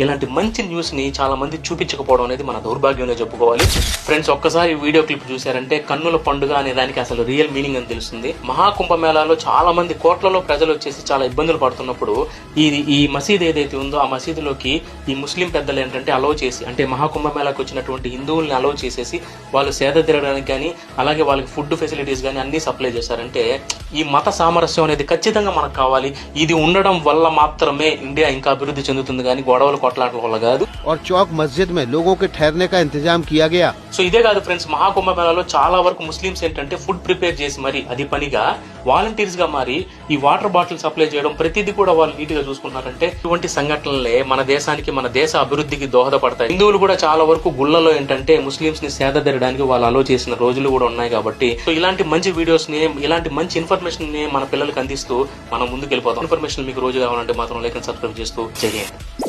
ఇలాంటి మంచి న్యూస్ని చాలా మంది చూపించకపోవడం అనేది మన దౌర్భాగ్యంగా చెప్పుకోవాలి. ఫ్రెండ్స్ ఒక్కసారి వీడియో క్లిప్ చూశారంటే కన్నుల పండుగ అనే దానికి అసలు రియల్ మీనింగ్ అని తెలుస్తుంది. మహాకుంభమేళాలో చాలా మంది కోట్లలో ప్రజలు వచ్చేసి చాలా ఇబ్బందులు పడుతున్నప్పుడు ఈ ఈ మసీద్ ఏదైతే ఉందో ఆ మసీదులోకి ఈ ముస్లిం పెద్దలు ఏంటంటే అలో చేసి అంటే మహాకుంభమేళాకు వచ్చినటువంటి హిందువుల్ని అలో చేసేసి వాళ్ళు సేద తిరగడానికి కానీ అలాగే వాళ్ళకి ఫుడ్ ఫెసిలిటీస్ కానీ అన్ని సప్లై చేశారంటే ఈ మత సామరస్యం అనేది ఖచ్చితంగా మనకు కావాలి. ఇది ఉండడం వల్ల మాత్రమే ఇండియా ఇంకా అభివృద్ధి చెందుతుంది కానీ గొడవలు కొట్లాటల వల్ల కాదు और चौक मस्जिद में लोगों के ठहरने का इंतजाम किया गया సో ఇదే కాదు ఫ్రెండ్స్ మహాకుంభమేళాలో చాలా వరకు ముస్లిమ్స్ ఏంటంటే ఫుడ్ ప్రిపేర్ చేసి మరి అది పనిగా వాలంటీర్స్ గా మారి ఈ వాటర్ బాటిల్ సప్లై చేయడం ప్రతిదీ కూడా వాళ్ళు నీట్ గా చూసుకుంటున్నారంటే ఇటువంటి సంఘటనలే మన దేశానికి మన దేశ అభివృద్ధికి దోహదపడతాయి హిందువులు కూడా చాలా వరకు గుళ్ళలో ఏంటంటే ముస్లిమ్స్ ని సేద తెరడానికి వాళ్ళు అలో చేసిన రోజులు కూడా ఉన్నాయి కాబట్టి సో ఇలాంటి మంచి వీడియోస్ ని ఇలాంటి మంచి ఇన్ఫర్మేషన్ ని మన పిల్లలకు అందిస్తూ మనం ముందుకు వెళ్ళిపోతాం ఇన్ఫర్మేషన్ మీకు రోజు కావాలంటే మాత్రం లైక్ సబ్స్క్రైబ్ చేస్తూ చేయండి